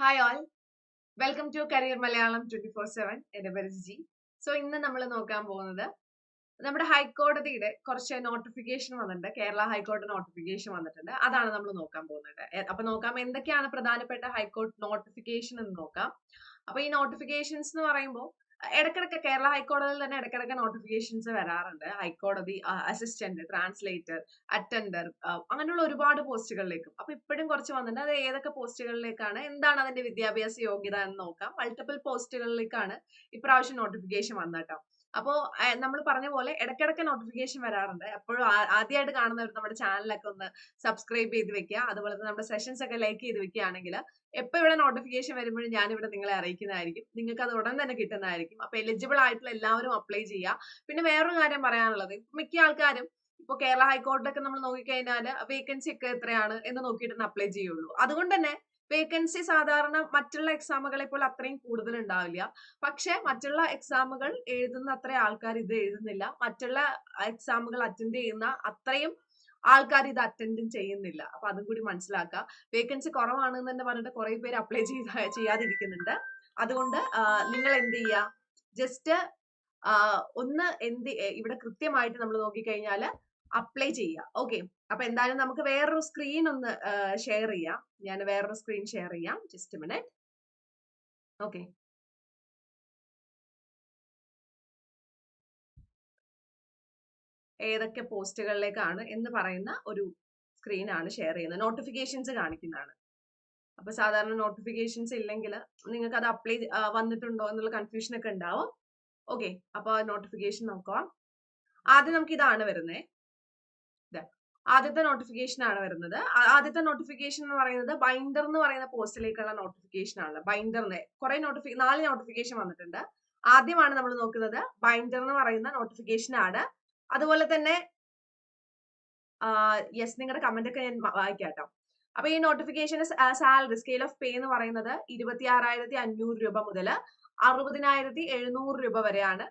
Hi all welcome to career Malayalam twenty four seven എന്റെ പേര് G so ഇന്ന് നമ്മൾ നോക്കാൻ പോകുന്നത് നമ്മുടെ ഹൈക്കോടതിയുടെ കുറച്ച് നോട്ടിഫിക്കേഷൻ വന്നിട്ടുണ്ട്. കേരള ഹൈക്കോടതി നോട്ടിഫിക്കേഷൻ വന്നിട്ടുണ്ട്. അതാണ് നമ്മൾ നോക്കാൻ പോകുന്നത്. അപ്പൊ നോക്കാം എന്തൊക്കെയാണ് പ്രധാനപ്പെട്ട ഹൈക്കോടതി നോട്ടിഫിക്കേഷൻ എന്ന് നോക്കാം. അപ്പൊ ഈ നോട്ടിഫിക്കേഷൻസ് എന്ന് പറയുമ്പോൾ ഇടക്കിടക്ക് കേരള ഹൈക്കോടതിയിൽ തന്നെ ഇടക്കിടക്ക് നോട്ടിഫിക്കേഷൻസ് വരാറുണ്ട്. ഹൈക്കോടതി അസിസ്റ്റന്റ് ട്രാൻസ്ലേറ്റർ അറ്റൻഡർ അങ്ങനെയുള്ള ഒരുപാട് പോസ്റ്റുകളിലേക്കും. അപ്പൊ ഇപ്പോഴും കുറച്ച് വന്നിട്ടുണ്ട്. അത് ഏതൊക്കെ പോസ്റ്റുകളിലേക്കാണ്? എന്താണ് അതിന്റെ വിദ്യാഭ്യാസ യോഗ്യത എന്ന് നോക്കാം. മൾട്ടിപ്പിൾ പോസ്റ്റുകളിലേക്കാണ് ഇപ്രാവശ്യം നോട്ടിഫിക്കേഷൻ വന്നേട്ടോ അപ്പോ നമ്മൾ പറഞ്ഞ പോലെ ഇടയ്ക്കിടയ്ക്ക് നോട്ടിഫിക്കേഷൻ വരാറുണ്ട്. എപ്പോഴും ആദ്യമായിട്ട് കാണുന്നവർ നമ്മുടെ ചാനലൊക്കെ ഒന്ന് സബ്സ്ക്രൈബ് ചെയ്ത് വെക്കുക. അതുപോലെ തന്നെ നമ്മുടെ സെഷൻസ് ഒക്കെ ലൈക്ക് ചെയ്ത് വെക്കുകയാണെങ്കിൽ എപ്പോൾ ഇവിടെ നോട്ടിഫിക്കേഷൻ വരുമ്പോഴും ഞാൻ ഇവിടെ നിങ്ങളെ അറിയിക്കുന്നതായിരിക്കും. നിങ്ങൾക്ക് അത് ഉടൻ തന്നെ കിട്ടുന്നതായിരിക്കും. അപ്പൊ എലിജിബിൾ ആയിട്ടുള്ള എല്ലാവരും അപ്ലൈ ചെയ്യുക. പിന്നെ വേറൊരു കാര്യം പറയാനുള്ളത്. മിക്ക ആൾക്കാരും ഇപ്പൊ കേരള ഹൈക്കോടതിയൊക്കെ നമ്മൾ നോക്കിക്കഴിഞ്ഞാൽ വേക്കൻസി ഒക്കെ എത്രയാണ് എന്ന് നോക്കിയിട്ട് അപ്ലൈ ചെയ്യുള്ളൂ. അതുകൊണ്ട് തന്നെ വേക്കൻസി സാധാരണ മറ്റുള്ള എക്സാമുകളെ പോലെ അത്രയും കൂടുതൽ ഉണ്ടാവില്ല പക്ഷെ മറ്റുള്ള എക്സാമുകൾ എഴുതുന്ന അത്ര ആൾക്കാർ ഇത് എഴുതുന്നില്ല. മറ്റുള്ള എക്സാമുകൾ അറ്റൻഡ് ചെയ്യുന്ന അത്രയും ആൾക്കാർ ഇത് അറ്റൻഡും ചെയ്യുന്നില്ല. അപ്പൊ അതും കൂടി മനസ്സിലാക്കുക വേക്കൻസി കുറവാണെന്ന് തന്നെ പറഞ്ഞിട്ട് കുറെ പേര് അപ്ലൈ ചെയ്ത ചെയ്യാതിരിക്കുന്നുണ്ട്. അതുകൊണ്ട് നിങ്ങൾ എന്ത് ചെയ്യുക ജസ്റ്റ് ഒന്ന് എന്ത് ഇവിടെ കൃത്യമായിട്ട് നമ്മൾ നോക്കിക്കഴിഞ്ഞാൽ അപ്ലൈ ചെയ്യുക ഓക്കെ അപ്പൊ എന്തായാലും നമുക്ക് വേറൊരു സ്ക്രീൻ ഒന്ന് ഷെയർ ചെയ്യാം. ഞാൻ വേറൊരു സ്ക്രീൻ ഷെയർ ചെയ്യാം. ജസ്റ്റ് മിനിറ്റ് ഓക്കെ ഏതൊക്കെ പോസ്റ്റുകളിലേക്കാണ് എന്ന് പറയുന്ന ഒരു സ്ക്രീനാണ് ഷെയർ ചെയ്യുന്നത്. നോട്ടിഫിക്കേഷൻസ് കാണിക്കുന്നതാണ്. അപ്പൊ സാധാരണ നോട്ടിഫിക്കേഷൻസ് ഇല്ലെങ്കിൽ നിങ്ങൾക്ക് അത് അപ്ലൈ വന്നിട്ടുണ്ടോ എന്നുള്ള കൺഫ്യൂഷൻ ഒക്കെ ഉണ്ടാവും. ഓക്കെ അപ്പൊ നോട്ടിഫിക്കേഷൻ നോക്കാം. ആദ്യം നമുക്ക് ഇതാണ് വരുന്നത് ആദ്യത്തെ നോട്ടിഫിക്കേഷൻ ആണ് വരുന്നത്. ആദ്യത്തെ നോട്ടിഫിക്കേഷൻ എന്ന് പറയുന്നത് ബൈൻഡർ എന്ന് പറയുന്ന പോസ്റ്റിലേക്കുള്ള നോട്ടിഫിക്കേഷൻ ആണ്. ബൈൻഡറിന് കുറെ നോട്ടിഫി നാല് നോട്ടിഫിക്കേഷൻ വന്നിട്ടുണ്ട്. ആദ്യമാണ് നമ്മൾ നോക്കുന്നത് ബൈൻഡർ എന്ന് പറയുന്ന നോട്ടിഫിക്കേഷൻ ആണ്. അതുപോലെ തന്നെ യെസ് നിങ്ങളുടെ കമന്റ് ഒക്കെ ഞാൻ വായിക്കാട്ടോ. വായിക്കാം കേട്ടോ അപ്പൊ ഈ notification salary scale of pay എന്ന് പറയുന്നത് ഇരുപത്തി ആറായിരത്തി അഞ്ഞൂറ് രൂപ മുതൽ അറുപതിനായിരത്തി എഴുന്നൂറ് രൂപ വരെയാണ്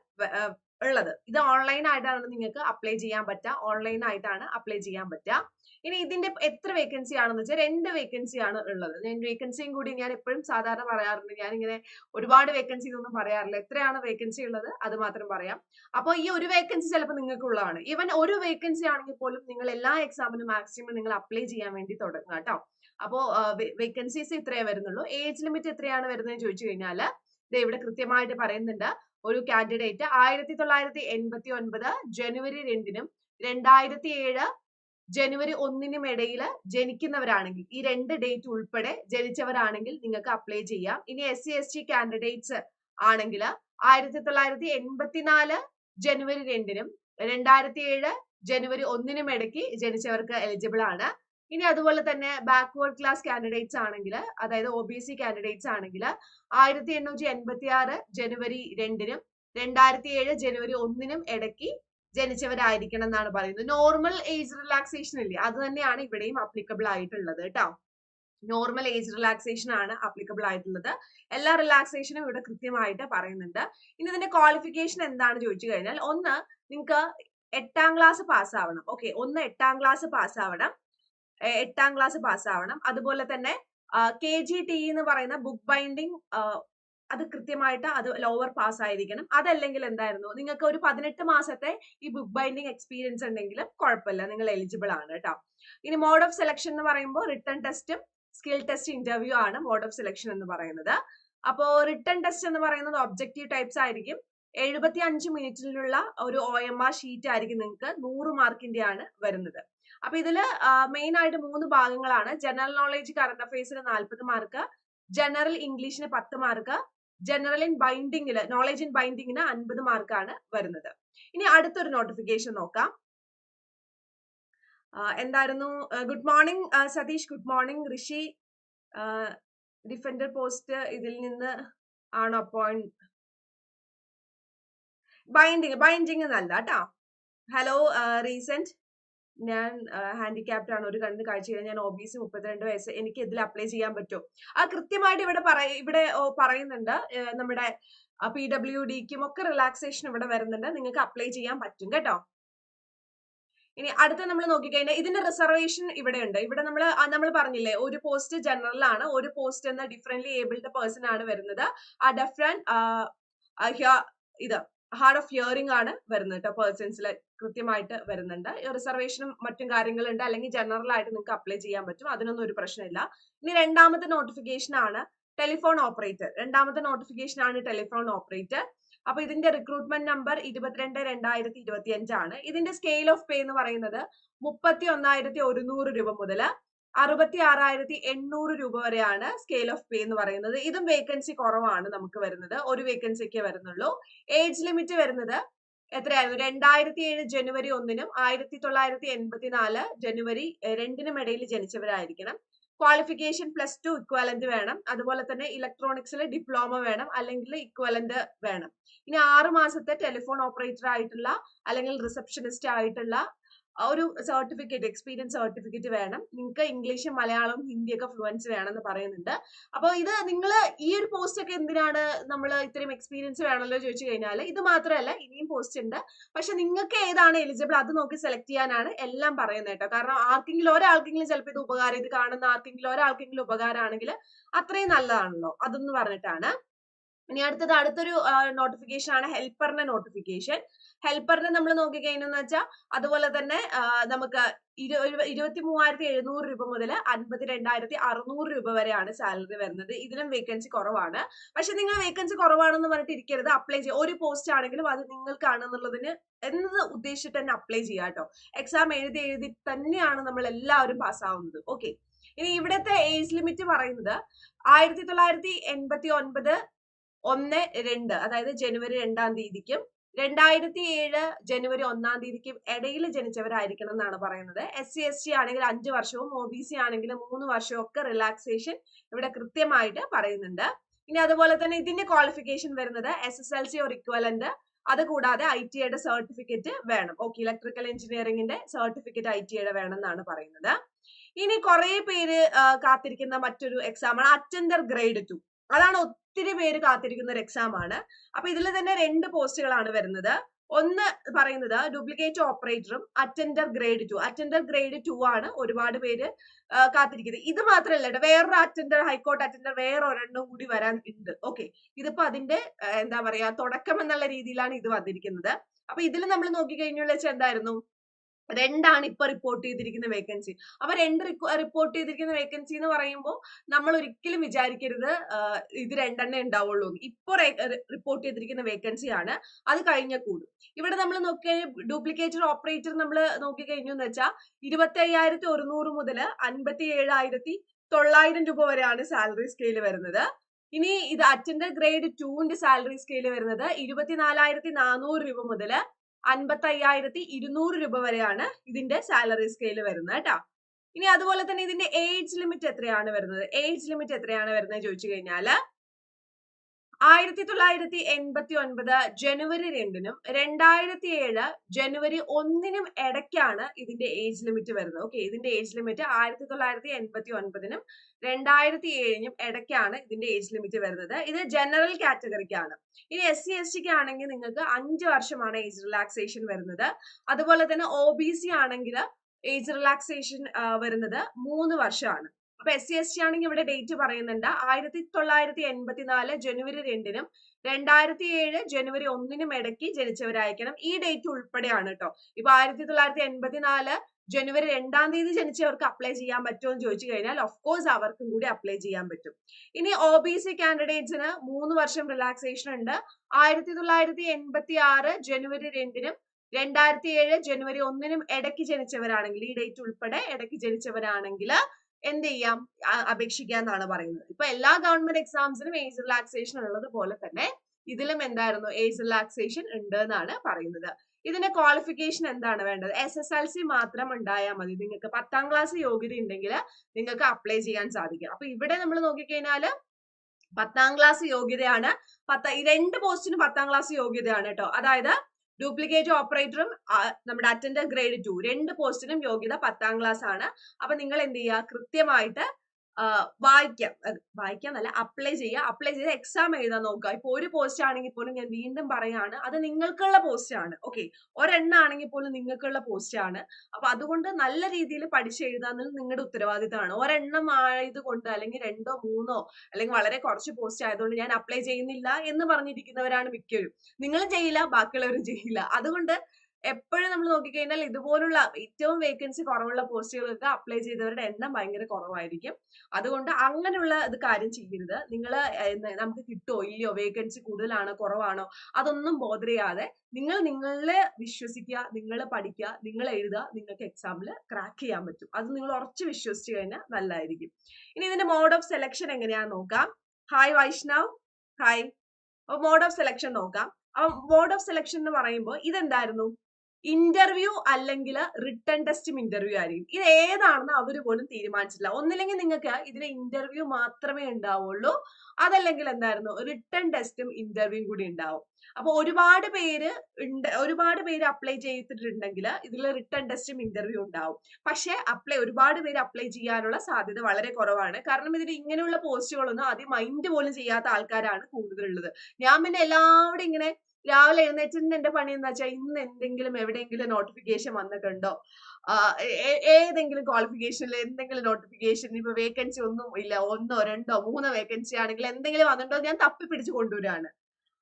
ഉള്ളത്. ഇത് ഓൺലൈൻ ആയിട്ടാണ് നിങ്ങൾക്ക് അപ്ലൈ ചെയ്യാൻ പറ്റുക. ഓൺലൈൻ ആയിട്ടാണ് അപ്ലൈ ചെയ്യാൻ പറ്റുക. ഇനി ഇതിന്റെ എത്ര വേക്കൻസി ആണെന്ന് വെച്ചാൽ രണ്ട് വേക്കൻസി ആണ് ഉള്ളത്. രണ്ട് വേക്കൻസിയും കൂടി ഞാൻ എപ്പോഴും സാധാരണ പറയാറുണ്ട്. ഞാൻ ഇങ്ങനെ ഒരുപാട് വേക്കൻസി ഒന്നും പറയാറില്ല. എത്രയാണ് വേക്കൻസി ഉള്ളത് അത് മാത്രം പറയാം. അപ്പോൾ ഈ ഒരു വേക്കൻസി ചിലപ്പോൾ നിങ്ങൾക്ക് ഉള്ളതാണ് ഈവൻ ഒരു വേക്കൻസി ആണെങ്കിൽ പോലും നിങ്ങൾ എല്ലാ എക്സാമിനും മാക്സിമം നിങ്ങൾ അപ്ലൈ ചെയ്യാൻ വേണ്ടി തുടങ്ങുക കേട്ടോ. അപ്പോൾ വേക്കൻസീസ് ഇത്രയേ വരുന്നുള്ളൂ. ഏജ് ലിമിറ്റ് എത്രയാണ് വരുന്നത് ചോദിച്ചു കഴിഞ്ഞാൽ ഇവിടെ കൃത്യമായിട്ട് പറയുന്നുണ്ട്. ഒരു കാൻഡിഡേറ്റ് ആയിരത്തി തൊള്ളായിരത്തി എൺപത്തി ഒൻപത് ജനുവരി രണ്ടിനും രണ്ടായിരത്തി ഏഴ് ജനുവരി ഒന്നിനും ഇടയിൽ ജനിക്കുന്നവരാണെങ്കിൽ ഈ രണ്ട് ഡേറ്റ് ഉൾപ്പെടെ ജനിച്ചവരാണെങ്കിൽ നിങ്ങൾക്ക് അപ്ലൈ ചെയ്യാം. ഇനി S C S T candidates ആണെങ്കിൽ ആയിരത്തി തൊള്ളായിരത്തി എൺപത്തിനാല് ജനുവരി രണ്ടിനും രണ്ടായിരത്തി ഏഴ് ജനുവരി ഒന്നിനും ഇടയ്ക്ക് ജനിച്ചവർക്ക് എലിജിബിൾ ആണ്. ഇനി അതുപോലെ തന്നെ ബാക്ക്വേർഡ് ക്ലാസ് കാൻഡിഡേറ്റ്സ് ആണെങ്കിൽ അതായത് ഒ ബി സി കാൻഡിഡേറ്റ്സ് ആണെങ്കിൽ ആയിരത്തി എണ്ണൂറ്റി എൺപത്തി ആറ് ജനുവരി രണ്ടിനും രണ്ടായിരത്തി ഏഴ് ജനുവരി ഒന്നിനും ഇടയ്ക്ക് ജനിച്ചവരായിരിക്കണം എന്നാണ് പറയുന്നത്. നോർമൽ ഏജ് റിലാക്സേഷൻ ഇല്ലേ? അത് തന്നെയാണ് ഇവിടെയും അപ്ലിക്കബിൾ ആയിട്ടുള്ളത് കേട്ടോ നോർമൽ ഏജ് റിലാക്സേഷൻ ആണ് അപ്ലിക്കബിൾ ആയിട്ടുള്ളത്. എല്ലാ റിലാക്സേഷനും ഇവിടെ കൃത്യമായിട്ട് പറയുന്നുണ്ട്. ഇനി ഇതിന്റെ ക്വാളിഫിക്കേഷൻ എന്താണ് ചോദിച്ചു കഴിഞ്ഞാൽ ഒന്ന് നിങ്ങൾക്ക് എട്ടാം ക്ലാസ് പാസ്സാവണം ഓക്കെ ഒന്ന് എട്ടാം ക്ലാസ് പാസ്സാവണം എട്ടാം ക്ലാസ് പാസ്സാവണം അതുപോലെ തന്നെ കെ ജി ടി എന്ന് പറയുന്ന ബുക്ക് ബൈൻഡിങ് അത് കൃത്യമായിട്ട് അത് ലോവർ പാസ് ആയിരിക്കണം. അതല്ലെങ്കിൽ എന്തായിരുന്നു? നിങ്ങൾക്ക് ഒരു പതിനെട്ട് മാസത്തെ ഈ ബുക്ക് ബൈൻഡിങ് എക്സ്പീരിയൻസ് ഉണ്ടെങ്കിലും കുഴപ്പമില്ല. നിങ്ങൾ എലിജിബിൾ ആണ് കേട്ടോ. ഇനി മോഡ് ഓഫ് സെലക്ഷൻ എന്ന് പറയുമ്പോൾ റിട്ടേൺ ടെസ്റ്റും സ്കിൽ ടെസ്റ്റ് ഇന്റർവ്യൂ ആണ് മോഡ് ഓഫ് സെലക്ഷൻ എന്ന് പറയുന്നത്. അപ്പോ റിട്ടേൺ ടെസ്റ്റ് എന്ന് പറയുന്നത് ഒബ്ജക്റ്റീവ് ടൈപ്സ് ആയിരിക്കും. എഴുപത്തി അഞ്ച് മിനിറ്റിലുള്ള ഒരു ഒ എം ആർ ഷീറ്റ് ആയിരിക്കും നിങ്ങൾക്ക് നൂറ് മാർക്കിന്റെ ആണ് വരുന്നത്. അപ്പൊ ഇതിൽ മെയിൻ ആയിട്ട് മൂന്ന് ഭാഗങ്ങളാണ്. ജനറൽ നോളേജ് കറണ്ട് അഫയേഴ്സിന് നാൽപ്പത് മാർക്ക് ജനറൽ ഇംഗ്ലീഷിന് പത്ത് മാർക്ക് ജനറൽ ഇൻ ബൈൻഡിങ്ങിൽ നോളേജ് ഇൻ ബൈൻഡിങ്ങിന് അൻപത് മാർക്കാണ് വരുന്നത്. ഇനി അടുത്തൊരു നോട്ടിഫിക്കേഷൻ നോക്കാം. എന്തായിരുന്നു? Good morning Satheesh. Good morning Rishi. Defender post ഇതിൽ നിന്ന് ആണ് അപ്പോയിന്റ് ബൈൻഡിങ് ബൈൻഡിങ് നല്ല കേട്ടോ. ഹലോ റീസെന്റ് ഞാൻ ഹാൻഡിക്യാപ്ഡ് ആണ്. ഒരു കണ്ണ് കാഴ്ച ഞാൻ ഒ ബി സി മുപ്പത്തിരണ്ട് വയസ്സ്. എനിക്ക് ഇതിൽ അപ്ലൈ ചെയ്യാൻ പറ്റും. ആ കൃത്യമായിട്ട് ഇവിടെ പറയ ഇവിടെ പറയുന്നുണ്ട്. നമ്മുടെ പി ഡബ്ല്യു ഡിക്കും ഒക്കെ റിലാക്സേഷൻ ഇവിടെ വരുന്നുണ്ട്. നിങ്ങൾക്ക് അപ്ലൈ ചെയ്യാൻ പറ്റും കേട്ടോ. ഇനി അടുത്ത നമ്മൾ നോക്കിക്കഴിഞ്ഞാൽ ഇതിന്റെ റിസർവേഷൻ ഇവിടെ ഉണ്ട് ഇവിടെ നമ്മൾ നമ്മൾ പറഞ്ഞില്ലേ ഒരു പോസ്റ്റ് ജനറൽ ആണ്. ഒരു പോസ്റ്റ് എന്ന ഡിഫറെന്റ്ലി ഏബിൾഡ് പേഴ്സൺ ആണ് വരുന്നത്. ആ ഡിഫറെന്റ് ഇത്. ഹാർഡ് ഓഫ് ഹിയറിംഗ് ആണ് വരുന്നത് കേട്ടോ പേഴ്സൺസിൽ കൃത്യമായിട്ട് വരുന്നുണ്ട്. റിസർവേഷനും മറ്റും കാര്യങ്ങളുണ്ട്. അല്ലെങ്കിൽ ജനറൽ ആയിട്ട് നിങ്ങൾക്ക് അപ്ലൈ ചെയ്യാൻ പറ്റും. അതിനൊന്നും ഒരു പ്രശ്നമില്ല. ഇനി രണ്ടാമത്തെ നോട്ടിഫിക്കേഷൻ ആണ് ടെലിഫോൺ ഓപ്പറേറ്റർ രണ്ടാമത്തെ നോട്ടിഫിക്കേഷൻ ആണ് ടെലിഫോൺ ഓപ്പറേറ്റർ അപ്പൊ ഇതിന്റെ റിക്രൂട്ട്മെന്റ് നമ്പർ ഇരുപത്തിരണ്ട് രണ്ടായിരത്തി ഇരുപത്തി അഞ്ചാണ് ഇതിന്റെ സ്കെയിൽ ഓഫ് പേ എന്ന് പറയുന്നത് മുപ്പത്തി ഒന്നായിരത്തി ഒരുന്നൂറ് രൂപ മുതൽ അറുപത്തി ആറായിരത്തി എണ്ണൂറ് രൂപ വരെയാണ് സ്കെയിൽ ഓഫ് പേ എന്ന് പറയുന്നത്. ഇതും വേക്കൻസി കുറവാണ് നമുക്ക് വരുന്നത്. ഒരു വേക്കൻസിക്കേ വരുന്നുള്ളൂ. ഏജ് ലിമിറ്റ് വരുന്നത് എത്രയായിരുന്നു? രണ്ടായിരത്തി ഏഴ് ജനുവരി ഒന്നിനും ആയിരത്തി തൊള്ളായിരത്തി എൺപത്തിനാല് ജനുവരി രണ്ടിനും ഇടയിൽ ജനിച്ചവരായിരിക്കണം. ക്വാളിഫിക്കേഷൻ പ്ലസ് ടു ഇക്വാലന്റ് വേണം. അതുപോലെ തന്നെ ഇലക്ട്രോണിക്സിൽ ഡിപ്ലോമ വേണം അല്ലെങ്കിൽ ഇക്വാലന്റ് വേണം. ഇനി ആറ് മാസത്തെ ടെലിഫോൺ ഓപ്പറേറ്റർ ആയിട്ടുള്ള അല്ലെങ്കിൽ റിസപ്ഷനിസ്റ്റ് ആയിട്ടുള്ള ഒരു സർട്ടിഫിക്കറ്റ് എക്സ്പീരിയൻസ് സർട്ടിഫിക്കറ്റ് വേണം. നിങ്ങൾക്ക് ഇംഗ്ലീഷ് മലയാളം ഹിന്ദി ഒക്കെ ഫ്ലുവൻസ് വേണമെന്ന് പറയുന്നുണ്ട്. അപ്പോൾ ഇത് നിങ്ങൾ ഈ ഒരു പോസ്റ്റ് ഒക്കെ എന്തിനാണ് നമ്മൾ ഇത്രയും എക്സ്പീരിയൻസ് വേണമല്ലോ ചോദിച്ചു കഴിഞ്ഞാൽ ഇത് മാത്രമല്ല ഇനിയും പോസ്റ്റ് ഉണ്ട്. പക്ഷെ നിങ്ങൾക്ക് ഏതാണ് എലിജിബിൾ അത് നോക്കി സെലക്ട് ചെയ്യാനാണ് എല്ലാം പറയുന്നത് കേട്ടോ. കാരണം ആർക്കെങ്കിലും ഒരാൾക്കെങ്കിലും ചിലപ്പോൾ ഇത് ഉപകാരം ഇത് കാണുന്ന ആർക്കെങ്കിലും ഒരാൾക്കെങ്കിലും ഉപകാരമാണെങ്കിൽ അത്രയും നല്ലതാണല്ലോ. അതെന്ന് പറഞ്ഞിട്ടാണ്. ഇനി അടുത്തത് അടുത്തൊരു നോട്ടിഫിക്കേഷൻ ആണ് ഹെൽപ്പറിന്റെ നോട്ടിഫിക്കേഷൻ ഹെൽപ്പറിനെ നമ്മൾ നോക്കിക്കഴിഞ്ഞെന്ന് വെച്ചാൽ അതുപോലെ തന്നെ നമുക്ക് ഇരുപത്തി മൂവായിരത്തി എഴുന്നൂറ് രൂപ മുതൽ അൻപത്തി രണ്ടായിരത്തി അറുന്നൂറ് രൂപ വരെയാണ് സാലറി വരുന്നത്. ഇതിലും വേക്കൻസി കുറവാണ്. പക്ഷെ നിങ്ങൾ വേക്കൻസി കുറവാണെന്ന് പറഞ്ഞിട്ട് ഇരിക്കരുത്. അപ്ലൈ ചെയ്യുക ഒരു പോസ്റ്റ് ആണെങ്കിലും അത് നിങ്ങൾക്കാണ് എന്നുള്ളതിന് എന്നത് ഉദ്ദേശിച്ചിട്ട് തന്നെ അപ്ലൈ ചെയ്യുക കേട്ടോ. എക്സാം എഴുതി എഴുതി തന്നെയാണ് നമ്മൾ എല്ലാവരും പാസ്സാവുന്നത് ഓക്കെ ഇനി ഇവിടുത്തെ ഏജ് ലിമിറ്റ് പറയുന്നത് ആയിരത്തി തൊള്ളായിരത്തി എൺപത്തി ഒൻപത് ഒന്ന് രണ്ട് അതായത് ജനുവരി രണ്ടാം തീയതിക്കും രണ്ടായിരത്തി ഏഴ് ജനുവരി ഒന്നാം തീയതിക്ക് ഇടയിൽ ജനിച്ചവരായിരിക്കണം എന്നാണ് പറയുന്നത്. എസ് സി എസ് ടി ആണെങ്കിൽ അഞ്ച് വർഷവും ഒ ബി സി ആണെങ്കിൽ മൂന്ന് വർഷവും ഒക്കെ റിലാക്സേഷൻ ഇവിടെ കൃത്യമായിട്ട് പറയുന്നുണ്ട്. ഇനി അതുപോലെ തന്നെ ഇതിന്റെ ക്വാളിഫിക്കേഷൻ വരുന്നത് എസ് എസ് എൽ സി ഒരു ഇക്വലന്റ് അത് കൂടാതെ ഐ ടി ഐയുടെ സർട്ടിഫിക്കറ്റ് വേണം ഓക്കെ ഇലക്ട്രിക്കൽ എഞ്ചിനീയറിംഗിന്റെ സർട്ടിഫിക്കറ്റ് ഐ ടി ഐയുടെ വേണം എന്നാണ് പറയുന്നത്. ഇനി കുറെ പേര് കാത്തിരിക്കുന്ന മറ്റൊരു എക്സാമാണ് അറ്റൻഡർ ഗ്രേഡ് ടു അതാണ് ഒത്തിരി പേര് കാത്തിരിക്കുന്ന ഒരു എക്സാം ആണ്. അപ്പൊ ഇതിൽ തന്നെ രണ്ട് പോസ്റ്റുകളാണ് വരുന്നത്. ഒന്ന് പറയുന്നത് duplicate ഓപ്പറേറ്ററും attender grade two attender grade two ആണ് ഒരുപാട് പേര് കാത്തിരിക്കുന്നത്. ഇത് മാത്രമല്ല വേറൊരു അറ്റൻഡർ ഹൈക്കോർട്ട് അറ്റൻഡർ വേറെ ഒരെണ്ണം കൂടി വരാൻ ഉണ്ട്. ഓക്കെ ഇതിപ്പോ അതിന്റെ എന്താ പറയാ തുടക്കം എന്നുള്ള രീതിയിലാണ് ഇത് വന്നിരിക്കുന്നത്. അപ്പൊ ഇതിൽ നമ്മൾ നോക്കിക്കഴിഞ്ഞാൽ വെച്ചാൽ എന്തായിരുന്നു? രണ്ടാണ് ഇപ്പൊ റിപ്പോർട്ട് ചെയ്തിരിക്കുന്ന വേക്കൻസി അപ്പൊ രണ്ട് റിപ്പോർട്ട് ചെയ്തിരിക്കുന്ന വേക്കൻസി എന്ന് പറയുമ്പോൾ നമ്മൾ ഒരിക്കലും വിചാരിക്കരുത് ഇത് രണ്ടെണ്ണേ ഉണ്ടാവുള്ളൂ. ഇപ്പൊ റിപ്പോർട്ട് ചെയ്തിരിക്കുന്ന വേക്കൻസി ആണ്. അത് കഴിഞ്ഞ കൂടും. ഇവിടെ നമ്മൾ നോക്കി ഡ്യൂപ്ലിക്കേറ്റർ ഓപ്പറേറ്റർ നമ്മൾ നോക്കി കഴിഞ്ഞു എന്ന് വെച്ചാൽ ഇരുപത്തി അയ്യായിരത്തി ഒരുന്നൂറ് മുതൽ അൻപത്തി ഏഴായിരത്തി തൊള്ളായിരം രൂപ വരെയാണ് സാലറി സ്കെയിൽ വരുന്നത്. ഇനി ഇത് അറ്റൻഡർ ഗ്രേഡ് ടുവിന്റെ സാലറി സ്കെയിൽ വരുന്നത് ഇരുപത്തിനാലായിരത്തി നാനൂറ് രൂപ മുതൽ അൻപത്തി അയ്യായിരത്തി ഇരുന്നൂറ് രൂപ വരെയാണ് ഇതിന്റെ സാലറി സ്കെയിൽ വരുന്നത് കേട്ടോ. ഇനി അതുപോലെ തന്നെ ഇതിന്റെ ഏജ് ലിമിറ്റ് എത്രയാണ് വരുന്നത്? ഏജ് ലിമിറ്റ് എത്രയാണ് വരുന്നത് ചോദിച്ചു കഴിഞ്ഞാൽ ആയിരത്തി തൊള്ളായിരത്തി എൺപത്തി ഒൻപത് ജനുവരി രണ്ടിനും രണ്ടായിരത്തി ഏഴ് ജനുവരി ഒന്നിനും ഇടയ്ക്കാണ് ഇതിന്റെ ഏജ് ലിമിറ്റ് വരുന്നത്. ഓക്കെ ഇതിന്റെ ഏജ് ലിമിറ്റ് ആയിരത്തി തൊള്ളായിരത്തി എൺപത്തി ഒൻപതിനും രണ്ടായിരത്തി ഏഴിനും ഇടയ്ക്കാണ് ഇതിന്റെ ഏജ് ലിമിറ്റ് വരുന്നത്. ഇത് ജനറൽ കാറ്റഗറിക്കാണ്. ഇനി എസ് സി എസ് ടിക്ക് ആണെങ്കിൽ നിങ്ങൾക്ക് അഞ്ച് വർഷമാണ് ഏജ് റിലാക്സേഷൻ വരുന്നത്. അതുപോലെ തന്നെ ഒ ബി സി ആണെങ്കിൽ ഏജ് റിലാക്സേഷൻ വരുന്നത് മൂന്ന് വർഷമാണ്. അപ്പൊ എസ് സി എസ് ടി ആണെങ്കിൽ ഇവിടെ ഡേറ്റ് പറയുന്നുണ്ട്. ആയിരത്തി തൊള്ളായിരത്തി എൺപത്തിനാല് ജനുവരി രണ്ടിനും രണ്ടായിരത്തി ഏഴ് ജനുവരി ഒന്നിനും ഇടയ്ക്ക് ജനിച്ചവരായിരിക്കണം. ഈ ഡേറ്റ് ഉൾപ്പെടെയാണ് കേട്ടോ ഇപ്പൊ ആയിരത്തി തൊള്ളായിരത്തി എൺപത്തിനാല് ജനുവരി രണ്ടാം തീയതി ജനിച്ചവർക്ക് അപ്ലൈ ചെയ്യാൻ പറ്റുമോ എന്ന് ചോദിച്ചു കഴിഞ്ഞാൽ ഓഫ് കോഴ്സ് അവർക്കും കൂടി അപ്ലൈ ചെയ്യാൻ പറ്റും. ഇനി ഒ ബി സി കാൻഡിഡേറ്റ്സിന് മൂന്ന് വർഷം റിലാക്സേഷൻ ഉണ്ട്. ആയിരത്തി തൊള്ളായിരത്തി എൺപത്തി ആറ് ജനുവരി രണ്ടിനും രണ്ടായിരത്തി ഏഴ് ജനുവരി ഒന്നിനും ഇടയ്ക്ക് ജനിച്ചവരാണെങ്കിൽ ഈ ഡേറ്റ് ഉൾപ്പെടെ ഇടയ്ക്ക് ജനിച്ചവരാണെങ്കിൽ എന്ത് ചെയ്യാം? അപേക്ഷിക്കാന്നാണ് പറയുന്നത്. ഇപ്പൊ എല്ലാ ഗവൺമെന്റ് എക്സാംസിനും ഏജ് റിലാക്സേഷൻ ഉള്ളത് പോലെ തന്നെ ഇതിലും എന്തായിരുന്നു? ഏജ് റിലാക്സേഷൻ ഉണ്ട് എന്നാണ് പറയുന്നത്. ഇതിന്റെ ക്വാളിഫിക്കേഷൻ എന്താണ് വേണ്ടത്? എസ് എസ് എൽ സി മാത്രം ഉണ്ടായാൽ മതി. നിങ്ങൾക്ക് പത്താം ക്ലാസ് യോഗ്യത ഉണ്ടെങ്കിൽ നിങ്ങൾക്ക് അപ്ലൈ ചെയ്യാൻ സാധിക്കും. അപ്പൊ ഇവിടെ നമ്മൾ നോക്കിക്കഴിഞ്ഞാൽ പത്താം ക്ലാസ് യോഗ്യതയാണ് പത്ത ഈ രണ്ട് പോസ്റ്റിനും പത്താം ക്ലാസ് യോഗ്യതയാണ് കേട്ടോ. അതായത് ഡ്യൂപ്ലിക്കേറ്റ് ഓപ്പറേറ്ററും നമ്മുടെ അറ്റൻഡർ ഗ്രേഡ് ടു രണ്ട് പോസ്റ്റിനും യോഗ്യത പത്താം ക്ലാസ് ആണ്. അപ്പൊ നിങ്ങൾ എന്ത് ചെയ്യുക? കൃത്യമായിട്ട് വായിക്കാം. വായിക്കാം എന്നല്ല അപ്ലൈ ചെയ്യുക. അപ്ലൈ ചെയ്ത് എക്സാം എഴുതാൻ നോക്കുക. ഇപ്പൊ ഒരു പോസ്റ്റ് ആണെങ്കിൽ പോലും ഞാൻ വീണ്ടും പറയാണ് അത് നിങ്ങൾക്കുള്ള പോസ്റ്റ് ആണ്. ഓക്കെ ഒരെണ്ണം ആണെങ്കിൽ പോലും നിങ്ങൾക്കുള്ള പോസ്റ്റ് ആണ്. അപ്പൊ അതുകൊണ്ട് നല്ല രീതിയിൽ പഠിച്ച് എഴുതാന്നുള്ളത് നിങ്ങളുടെ ഉത്തരവാദിത്തമാണ്. ഒരെണ്ണം ആയതുകൊണ്ട് അല്ലെങ്കിൽ രണ്ടോ മൂന്നോ അല്ലെങ്കിൽ വളരെ കുറച്ച് പോസ്റ്റ് ആയതുകൊണ്ട് ഞാൻ അപ്ലൈ ചെയ്യുന്നില്ല എന്ന് പറഞ്ഞിരിക്കുന്നവരാണ് മിക്കവരും. നിങ്ങളും ചെയ്യില്ല ബാക്കിയുള്ളവരും ചെയ്യില്ല. അതുകൊണ്ട് എപ്പോഴും നമ്മൾ നോക്കിക്കഴിഞ്ഞാൽ ഇതുപോലുള്ള ഏറ്റവും വേക്കൻസി കുറവുള്ള പോസ്റ്റുകൾക്ക് അപ്ലൈ ചെയ്തവരുടെ എണ്ണം ഭയങ്കര കുറവായിരിക്കും. അതുകൊണ്ട് അങ്ങനെയുള്ള ഇത് കാര്യം ചെയ്യരുത്. നിങ്ങൾ നമുക്ക് കിട്ടുമോ ഇല്ലയോ? വേക്കൻസി കൂടുതലാണോ? കുറവാണോ? അതൊന്നും ബോധർ ചെയ്യാതെ നിങ്ങൾ നിങ്ങളെ വിശ്വസിക്കുക നിങ്ങൾ പഠിക്കുക നിങ്ങൾ എഴുതുക നിങ്ങൾക്ക് എക്സാമിൽ ക്രാക്ക് ചെയ്യാൻ പറ്റും. അത് നിങ്ങൾ ഉറച്ച് വിശ്വസിച്ച് കഴിഞ്ഞാൽ നല്ലതായിരിക്കും. ഇനി ഇതിന്റെ മോഡ് ഓഫ് സെലക്ഷൻ എങ്ങനെയാന്ന് നോക്കാം. Hi Vaishnav hi mode of selection നോക്കാം. മോഡ് ഓഫ് സെലക്ഷൻ എന്ന് പറയുമ്പോൾ ഇതെന്തായിരുന്നു? ഇന്റർവ്യൂ അല്ലെങ്കിൽ റിട്ടേൺ ടെസ്റ്റും ഇന്റർവ്യൂ ആയിരിക്കും. ഇത് ഏതാണെന്ന് അവർ പോലും തീരുമാനിച്ചിട്ടില്ല. ഒന്നില്ലെങ്കിൽ നിങ്ങൾക്ക് ഇതിന് ഇന്റർവ്യൂ മാത്രമേ ഉണ്ടാവുള്ളൂ. അതല്ലെങ്കിൽ എന്തായിരുന്നു? റിട്ടേൺ ടെസ്റ്റും ഇന്റർവ്യൂവും കൂടി ഉണ്ടാവും. അപ്പൊ ഒരുപാട് പേര് ഉണ്ട് ഒരുപാട് പേര് അപ്ലൈ ചെയ്തിട്ടുണ്ടെങ്കിൽ ഇതിൽ റിട്ടേൺ ടെസ്റ്റും ഇന്റർവ്യൂ ഉണ്ടാവും. പക്ഷെ അപ്ലൈ ഒരുപാട് പേര് അപ്ലൈ ചെയ്യാനുള്ള സാധ്യത വളരെ കുറവാണ്. കാരണം ഇതിൽ ഇങ്ങനെയുള്ള പോസ്റ്റുകളൊന്നും ആദ്യം മൈൻഡ് പോലും ചെയ്യാത്ത ആൾക്കാരാണ് കൂടുതലുള്ളത്. ഞാൻ പിന്നെ എല്ലാവരും ഇങ്ങനെ രാവിലെ എഴുന്നേറ്റിന് എന്റെ പണി എന്താ വെച്ചാൽ ഇന്ന് എന്തെങ്കിലും എവിടെയെങ്കിലും നോട്ടിഫിക്കേഷൻ വന്നിട്ടുണ്ടോ? ഏതെങ്കിലും ക്വാളിഫിക്കേഷനിൽ എന്തെങ്കിലും നോട്ടിഫിക്കേഷൻ ഇപ്പൊ വേക്കൻസി ഒന്നും ഇല്ല ഒന്നോ രണ്ടോ മൂന്നോ വേക്കൻസി ആണെങ്കിൽ എന്തെങ്കിലും വന്നിട്ടുണ്ടോ ഞാൻ തപ്പി പിടിച്ച് കൊണ്ടുവരാണ്.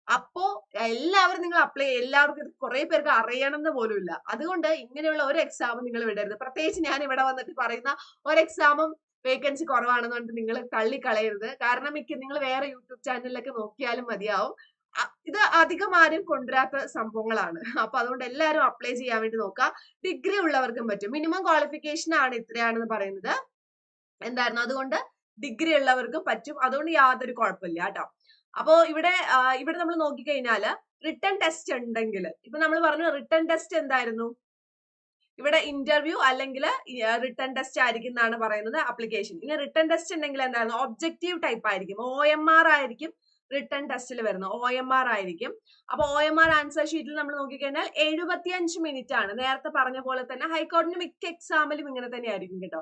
അപ്പോ എല്ലാവരും നിങ്ങൾ അപ്ലൈ എല്ലാവർക്കും കുറെ പേർക്ക് അറിയണമെന്ന് ഇല്ല. അതുകൊണ്ട് ഇങ്ങനെയുള്ള ഒരു എക്സാമും നിങ്ങൾ വിടരുത്. പ്രത്യേകിച്ച് ഞാൻ ഇവിടെ വന്നിട്ട് പറയുന്ന ഒരു എക്സാമും വേക്കൻസി കുറവാണെന്ന് പറഞ്ഞിട്ട് നിങ്ങൾ തള്ളിക്കളയരുത്. കാരണം മിക്ക നിങ്ങൾ വേറെ യൂട്യൂബ് ചാനലിലൊക്കെ നോക്കിയാലും മതിയാവും. ഇത് അധികം ആരും കൊണ്ടുവരാത്ത സംഭവങ്ങളാണ്. അപ്പൊ അതുകൊണ്ട് എല്ലാവരും അപ്ലൈ ചെയ്യാൻ വേണ്ടി നോക്കാം ഡിഗ്രി ഉള്ളവർക്കും പറ്റും. മിനിമം ക്വാളിഫിക്കേഷൻ ആണ് ഇത്രയാണെന്ന് പറയുന്നത്. എന്തായിരുന്നു? അതുകൊണ്ട് ഡിഗ്രി ഉള്ളവർക്കും പറ്റും. അതുകൊണ്ട് യാതൊരു കുഴപ്പമില്ല കേട്ടോ. അപ്പോ ഇവിടെ ഇവിടെ നമ്മൾ നോക്കിക്കഴിഞ്ഞാൽ റിട്ടേൺ ടെസ്റ്റ് ഉണ്ടെങ്കിൽ ഇപ്പൊ നമ്മൾ പറഞ്ഞു റിട്ടേൺ ടെസ്റ്റ് എന്തായിരുന്നു? ഇവിടെ ഇന്റർവ്യൂ അല്ലെങ്കിൽ റിട്ടേൺ ടെസ്റ്റ് ആയിരിക്കും എന്നാണ് പറയുന്നത് അപ്ലിക്കേഷൻ ഇനി റിട്ടേൺ ടെസ്റ്റ് ഉണ്ടെങ്കിൽ എന്താണ് ഒബ്ജക്റ്റീവ് ടൈപ്പ് ആയിരിക്കും ഒ എം ആർ ആയിരിക്കും റിട്ടേൺ ടെസ്റ്റിൽ വരുന്നത്. ഒ എം ആർ ആയിരിക്കും. അപ്പൊ ഒ എം ആർ ആൻസർ ഷീറ്റിൽ നമ്മൾ നോക്കിക്കഴിഞ്ഞാൽ എഴുപത്തിയഞ്ച് മിനിറ്റ് ആണ്. നേരത്തെ പറഞ്ഞ പോലെ തന്നെ ഹൈക്കോടതി മിക്ക എക്സാമിലും ഇങ്ങനെ തന്നെ ആയിരിക്കും കേട്ടോ.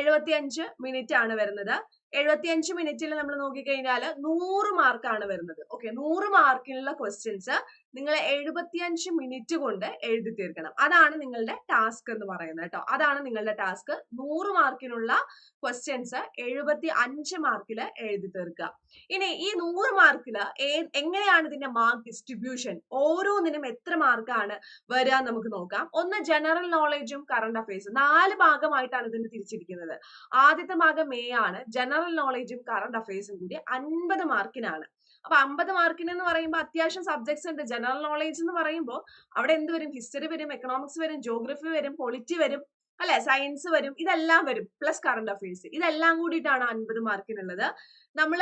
എഴുപത്തിയഞ്ച് മിനിറ്റ് ആണ് വരുന്നത്. എഴുപത്തിയഞ്ച് മിനിറ്റിൽ നമ്മൾ നോക്കിക്കഴിഞ്ഞാൽ നൂറ് മാർക്കാണ് വരുന്നത്. ഓക്കെ നൂറ് മാർക്കിനുള്ള ക്വസ്റ്റ്യൻസ് നിങ്ങൾ എഴുപത്തിയഞ്ച് മിനിറ്റ് കൊണ്ട് എഴുതി തീർക്കണം. അതാണ് നിങ്ങളുടെ ടാസ്ക് എന്ന് പറയുന്നത് കേട്ടോ. അതാണ് നിങ്ങളുടെ ടാസ്ക് നൂറ് മാർക്കിനുള്ള ക്വസ്റ്റ്യൻസ് എഴുപത്തി അഞ്ച് മാർക്കിൽ എഴുതി തീർക്കുക. ഇനി ഈ നൂറ് മാർക്കിൽ എങ്ങനെയാണ് ഇതിന്റെ മാർക്ക് ഡിസ്ട്രിബ്യൂഷൻ ഓരോന്നിനും എത്ര മാർക്കാണ് വരിക നമുക്ക് നോക്കാം. ഒന്ന് ജനറൽ നോളജും കറണ്ട് അഫയേഴ്സും നാല് ഭാഗമായിട്ടാണ് ഇതിന് തിരിച്ചിരിക്കുന്നത്. ആദ്യത്തെ ഭാഗം മേ ആണ്. ജനറൽ നോളജും കറണ്ട് അഫയേഴ്സും കൂടി അൻപത് മാർക്കിനാണ് അപ്പൊ അമ്പത് മാർക്കിന് എന്ന് പറയുമ്പോൾ അത്യാവശ്യം സബ്ജക്ട്സ് ഉണ്ട്. ജനറൽ നോളേജ് എന്ന് പറയുമ്പോൾ അവിടെ എന്ത് വരും? ഹിസ്റ്ററി വരും എക്കണോമിക്സ് വരും ജോഗ്രഫി വരും പൊളിറ്റി വരും. അല്ലെ? സയൻസ് വരും ഇതെല്ലാം വരും പ്ലസ് കറണ്ട് അഫയേഴ്സ് ഇതെല്ലാം കൂടിയിട്ടാണ് അൻപത് മാർക്കിനുള്ളത് നമ്മൾ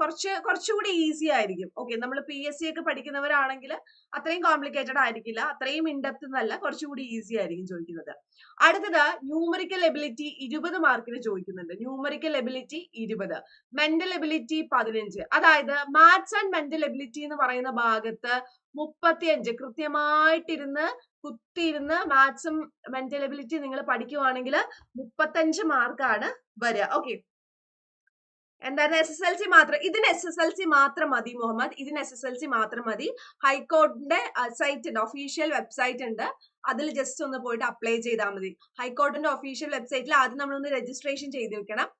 കുറച്ച് കുറച്ചുകൂടി ഈസി ആയിരിക്കും. ഓക്കെ നമ്മൾ പി എസ് സി ഒക്കെ പഠിക്കുന്നവരാണെങ്കിൽ അത്രയും കോംപ്ലിക്കേറ്റഡ് ആയിരിക്കില്ല അത്രയും ഇൻഡെപ്ത് എന്നല്ല കുറച്ചുകൂടി ഈസി ആയിരിക്കും ചോദിക്കുന്നത്. അടുത്തത് ന്യൂമറിക്കൽ എബിലിറ്റി ഇരുപത് മാർക്കിന് ചോദിക്കുന്നുണ്ട്. ന്യൂമറിക്കൽ എബിലിറ്റി ഇരുപത്. മെന്റൽ എബിലിറ്റി പതിനഞ്ച്. അതായത് മാത്സ് ആൻഡ് മെന്റൽ എബിലിറ്റി എന്ന് പറയുന്ന ഭാഗത്ത് മുപ്പത്തിയഞ്ച് കൃത്യമായിട്ടിരുന്ന് കുത്തിയിരുന്ന് മാത്സും മെന്റൽ എബിലിറ്റി നിങ്ങൾ പഠിക്കുവാണെങ്കിൽ മുപ്പത്തഞ്ച് മാർക്കാണ് വരിക ഓക്കെ എന്തായിരുന്നു എസ് എസ് എൽ സി മാത്രം? ഇതിന് എസ് എസ് എൽ സി മാത്രം മതി മുഹമ്മദ്. ഇതിന് എസ് എസ് എൽ സി മാത്രം മതി. ഹൈക്കോടതിന്റെ സൈറ്റ് ഉണ്ട്. ഒഫീഷ്യൽ വെബ്സൈറ്റ് ഉണ്ട്. അതിൽ ജസ്റ്റ് ഒന്ന് പോയിട്ട് അപ്ലൈ ചെയ്താൽ മതി. ഹൈക്കോടതിന്റെ ഒഫീഷ്യൽ വെബ്സൈറ്റിൽ ആദ്യം നമ്മളൊന്ന് രജിസ്ട്രേഷൻ ചെയ്ത് വെക്കണം.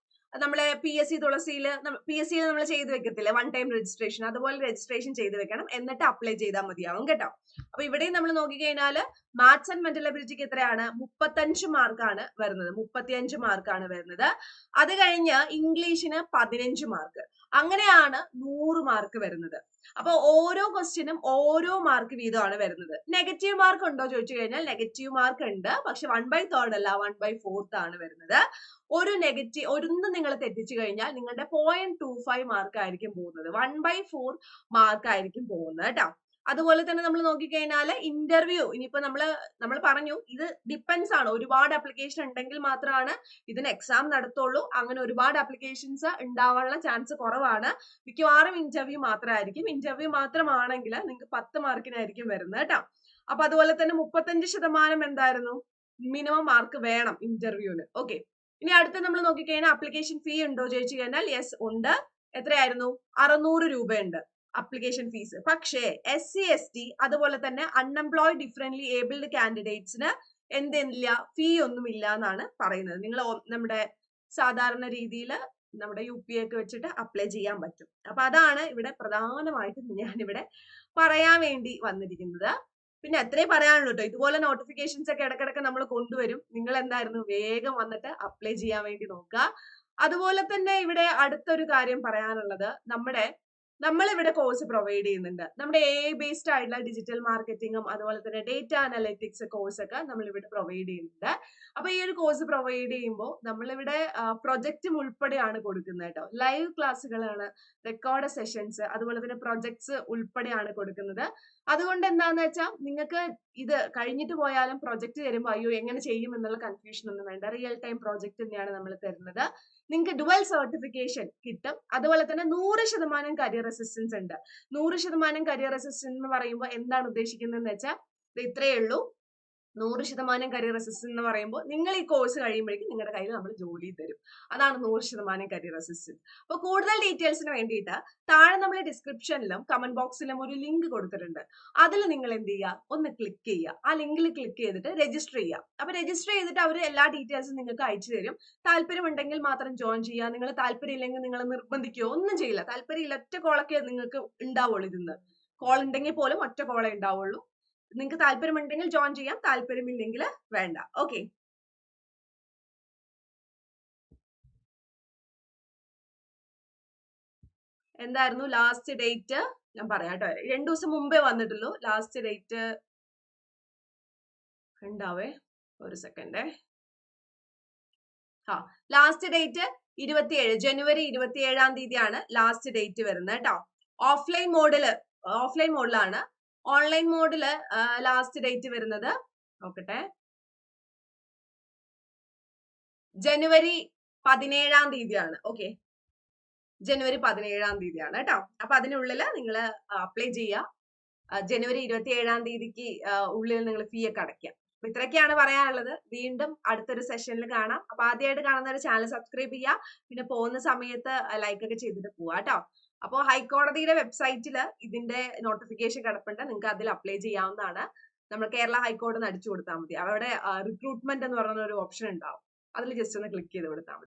നമ്മളെ പി എസ് സി തുളസിയിൽ പി എസ് സിയിൽ നമ്മൾ ചെയ്ത് വെക്കത്തില്ല? വൺ ടൈം രജിസ്ട്രേഷൻ അതുപോലെ രജിസ്ട്രേഷൻ ചെയ്ത് വെക്കണം. എന്നിട്ട് അപ്ലൈ ചെയ്താൽ മതിയാവും കേട്ടോ. അപ്പൊ ഇവിടെയും നമ്മൾ നോക്കിക്കഴിഞ്ഞാൽ മാത്സ് ആൻഡ് മെന്റൽ എബിലിറ്റിക്ക് എത്രയാണ്? മുപ്പത്തഞ്ച് മാർക്കാണ് വരുന്നത്. മുപ്പത്തിയഞ്ച് മാർക്കാണ് വരുന്നത്. അത് കഴിഞ്ഞ് ഇംഗ്ലീഷിന് പതിനഞ്ച് മാർക്ക് അങ്ങനെയാണ് നൂറ് മാർക്ക് വരുന്നത്. അപ്പൊ ഓരോ ക്വസ്റ്റ്യനും ഓരോ മാർക്ക് വീതമാണ് വരുന്നത്. നെഗറ്റീവ് മാർക്ക് ഉണ്ടോ ചോദിച്ചു കഴിഞ്ഞാൽ നെഗറ്റീവ് മാർക്ക് ഉണ്ട്. പക്ഷെ വൺ ബൈ തേർഡ് അല്ല വൺ ബൈ ഫോർത്ത് ആണ് വരുന്നത്. ഒരു നെഗറ്റീവ് ഒന്നും നിങ്ങൾ തെറ്റിച്ചു കഴിഞ്ഞാൽ നിങ്ങളുടെ പോയിന്റ് ടു ഫൈവ് മാർക്ക് ആയിരിക്കും പോകുന്നത്. വൺ ബൈ ഫോർ മാർക്ക് ആയിരിക്കും പോകുന്നത് കേട്ടോ അതുപോലെ തന്നെ നമ്മൾ നോക്കിക്കഴിഞ്ഞാൽ ഇന്റർവ്യൂ ഇനിയിപ്പോ നമ്മൾ നമ്മൾ പറഞ്ഞു ഇത് ഡിപ്പെൻസ് ആണ്. ഒരുപാട് അപ്ലിക്കേഷൻ ഉണ്ടെങ്കിൽ മാത്രമാണ് ഇതിന് എക്സാം നടത്തുള്ളൂ. അങ്ങനെ ഒരുപാട് അപ്ലിക്കേഷൻസ് ഉണ്ടാവാനുള്ള ചാൻസ് കുറവാണ്. മിക്കവാറും ഇന്റർവ്യൂ മാത്രമായിരിക്കും. ഇന്റർവ്യൂ മാത്രമാണെങ്കിൽ നിങ്ങൾക്ക് പത്ത് മാർക്കിനായിരിക്കും വരുന്നത് കേട്ടോ. അപ്പൊ അതുപോലെ തന്നെ മുപ്പത്തഞ്ച് ശതമാനം എന്തായിരുന്നു? മിനിമം മാർക്ക് വേണം ഇന്റർവ്യൂവിന് ഓക്കെ ഇനി അടുത്ത നമ്മൾ നോക്കിക്കഴിഞ്ഞാൽ അപ്ലിക്കേഷൻ ഫീ ഉണ്ടോ ചോദിച്ചു കഴിഞ്ഞാൽ യെസ് ഉണ്ട്. എത്രയായിരുന്നു? അറുന്നൂറ് രൂപയുണ്ട്. അപ്ലിക്കേഷൻ ഫീസ് പക്ഷേ എസ് സി എസ് ടി അതുപോലെ തന്നെ അൺഎംപ്ലോയിഡ് ഡിഫറെന്റ്ലി ഏബിൾഡ് കാൻഡിഡേറ്റ്സിന് എന്തില്ല ഫീ ഒന്നും ഇല്ല എന്നാണ് പറയുന്നത്. നിങ്ങൾ നമ്മുടെ സാധാരണ രീതിയിൽ നമ്മുടെ യു പി ഒക്കെ വെച്ചിട്ട് അപ്ലൈ ചെയ്യാൻ പറ്റും. അപ്പൊ അതാണ് ഇവിടെ പ്രധാനമായിട്ടും ഞാനിവിടെ പറയാൻ വേണ്ടി വന്നിരിക്കുന്നത്. പിന്നെ എത്രയും പറയാനുള്ളൂ കേട്ടോ. ഇതുപോലെ നോട്ടിഫിക്കേഷൻസ് ഒക്കെ ഇടക്കിടക്ക് നമ്മൾ കൊണ്ടുവരും. നിങ്ങൾ എന്തായിരുന്നു? വേഗം വന്നിട്ട് അപ്ലൈ ചെയ്യാൻ വേണ്ടി നോക്കുക. അതുപോലെ തന്നെ ഇവിടെ അടുത്തൊരു കാര്യം പറയാനുള്ളത്. നമ്മുടെ നമ്മൾ ഇവിടെ കോഴ്സ് പ്രൊവൈഡ് ചെയ്യുന്നുണ്ട്. നമ്മുടെ എ ബേസ്ഡ് ആയിട്ടുള്ള ഡിജിറ്റൽ മാർക്കറ്റിംഗും അതുപോലെ തന്നെ ഡേറ്റ അനലറ്റിക്സ് കോഴ്സ് ഒക്കെ നമ്മൾ ഇവിടെ പ്രൊവൈഡ് ചെയ്യുന്നുണ്ട്. അപ്പൊ ഈ ഒരു കോഴ്സ് പ്രൊവൈഡ് ചെയ്യുമ്പോൾ നമ്മളിവിടെ പ്രൊജക്റ്റും ഉൾപ്പെടെയാണ് കൊടുക്കുന്നത് കേട്ടോ. ലൈവ് ക്ലാസ്സുകളാണ് റെക്കോർഡ് സെഷൻസ് അതുപോലെ തന്നെ പ്രൊജക്ട്സ് ഉൾപ്പെടെയാണ് കൊടുക്കുന്നത്. അതുകൊണ്ട് എന്താന്ന് വെച്ചാൽ നിങ്ങൾക്ക് ഇത് കഴിഞ്ഞിട്ട് പോയാലും പ്രൊജക്ട് തരുമ്പോൾ അയ്യോ എങ്ങനെ ചെയ്യും? എന്നുള്ള കൺഫ്യൂഷൻ ഒന്നും വേണ്ട. റിയൽ ടൈം പ്രോജക്റ്റ് തന്നെയാണ് നമ്മൾ തരുന്നത്. നിങ്ങൾക്ക് ഡുവൽ സർട്ടിഫിക്കേഷൻ കിട്ടും. അതുപോലെ തന്നെ നൂറ് ശതമാനം കരിയർ അസിസ്റ്റൻസ് ഉണ്ട്. നൂറ് ശതമാനം കരിയർ അസിസ്റ്റൻസ് എന്ന് പറയുമ്പോൾ എന്താണ് ഉദ്ദേശിക്കുന്നത് എന്ന് വെച്ചാൽ ഇത്രയേ ഉള്ളൂ. നൂറ് ശതമാനം കരിയർ അസിസ്റ്റന്റ് എന്ന് പറയുമ്പോൾ നിങ്ങൾ ഈ കോഴ്സ് കഴിയുമ്പോഴേക്കും നിങ്ങളുടെ കയ്യിൽ നമ്മൾ ജോലി തരും. അതാണ് നൂറ് ശതമാനം കരിയർ അസിസ്റ്റന്റ് അപ്പോൾ കൂടുതൽ ഡീറ്റെയിൽസിന് വേണ്ടിയിട്ട് താഴെ നമ്മൾ ഡിസ്ക്രിപ്ഷനിലും കമന്റ് ബോക്സിലും ഒരു ലിങ്ക് കൊടുത്തിട്ടുണ്ട്. അതിൽ നിങ്ങൾ എന്ത് ചെയ്യുക? ഒന്ന് ക്ലിക്ക് ചെയ്യുക. ആ ലിങ്കിൽ ക്ലിക്ക് ചെയ്തിട്ട് രജിസ്റ്റർ ചെയ്യുക. അപ്പൊ രജിസ്റ്റർ ചെയ്തിട്ട് അവർ എല്ലാ ഡീറ്റെയിൽസും നിങ്ങൾക്ക് അയച്ചു തരും. താല്പര്യമുണ്ടെങ്കിൽ മാത്രം ജോയിൻ ചെയ്യുക. നിങ്ങൾ താല്പര്യം ഇല്ലെങ്കിൽ നിങ്ങൾ നിർബന്ധിക്കുകയോ ഒന്നും ചെയ്യില്ല. താല്പര്യം ഒറ്റ കോളൊക്കെ നിങ്ങൾക്ക് ഉണ്ടാവുള്ളൂ ഇതിന്ന്. കോൾ ഉണ്ടെങ്കിൽ പോലും ഒറ്റ കോളേ ഉണ്ടാവുള്ളൂ. നിങ്ങൾക്ക് താല്പര്യമുണ്ടെങ്കിൽ ജോയിൻ ചെയ്യാം. താല്പര്യമില്ലെങ്കിൽ വേണ്ട. ഓക്കെ എന്തായിരുന്നു ലാസ്റ്റ് ഡേറ്റ് ഞാൻ പറയാം കേട്ടോ. രണ്ടു ദിവസം മുമ്പേ വന്നിട്ടുള്ളൂ. ലാസ്റ്റ് ഡേറ്റ് ഉണ്ടാവേ ഒരു സെക്കൻഡ് ആ ലാസ്റ്റ് ഡേറ്റ് ഇരുപത്തിയേഴ്. ജനുവരി ഇരുപത്തി ഏഴാം തീയതിയാണ് ലാസ്റ്റ് ഡേറ്റ് വരുന്നത് കേട്ടോ. ഓഫ്ലൈൻ മോഡിൽ ഓഫ്ലൈൻ മോഡിലാണ് ഓൺലൈൻ മോഡിൽ ലാസ്റ്റ് ഡേറ്റ് വരുന്നത്. നോക്കട്ടെ. ജനുവരി പതിനേഴാം തീയതിയാണ്. ഓക്കെ ജനുവരി പതിനേഴാം തീയതിയാണ് കേട്ടോ അപ്പൊ അതിനുള്ളിൽ നിങ്ങൾ അപ്ലൈ ചെയ്യുക ജനുവരി ഇരുപത്തി ഏഴാം തീയതിക്ക് ഉള്ളിൽ നിങ്ങൾ ഫീ ഒക്കെ അടയ്ക്കുക അപ്പൊ ഇത്രയൊക്കെയാണ് പറയാനുള്ളത്. വീണ്ടും അടുത്തൊരു സെഷനിൽ കാണാം. അപ്പൊ ആദ്യമായിട്ട് കാണുന്ന ചാനൽ സബ്സ്ക്രൈബ് ചെയ്യുക പിന്നെ പോകുന്ന സമയത്ത് ലൈക്ക് ഒക്കെ ചെയ്തിട്ട് പോവാ കേട്ടോ അപ്പോൾ ഹൈക്കോടതിയുടെ വെബ്സൈറ്റിൽ ഇതിന്റെ നോട്ടിഫിക്കേഷൻ കിടപ്പുണ്ട്. നിങ്ങൾക്ക് അതിൽ അപ്ലൈ ചെയ്യാവുന്നതാണ്. നമ്മൾ കേരള ഹൈക്കോടതി അടിച്ചു കൊടുത്താൽ മതി. അവിടെ റിക്രൂട്ട്മെന്റ് എന്ന് പറയുന്ന ഒരു ഓപ്ഷൻ ഉണ്ടാവും. അതിൽ ജസ്റ്റ് ഒന്ന് ക്ലിക്ക് ചെയ്ത് കൊടുത്താൽ മതി.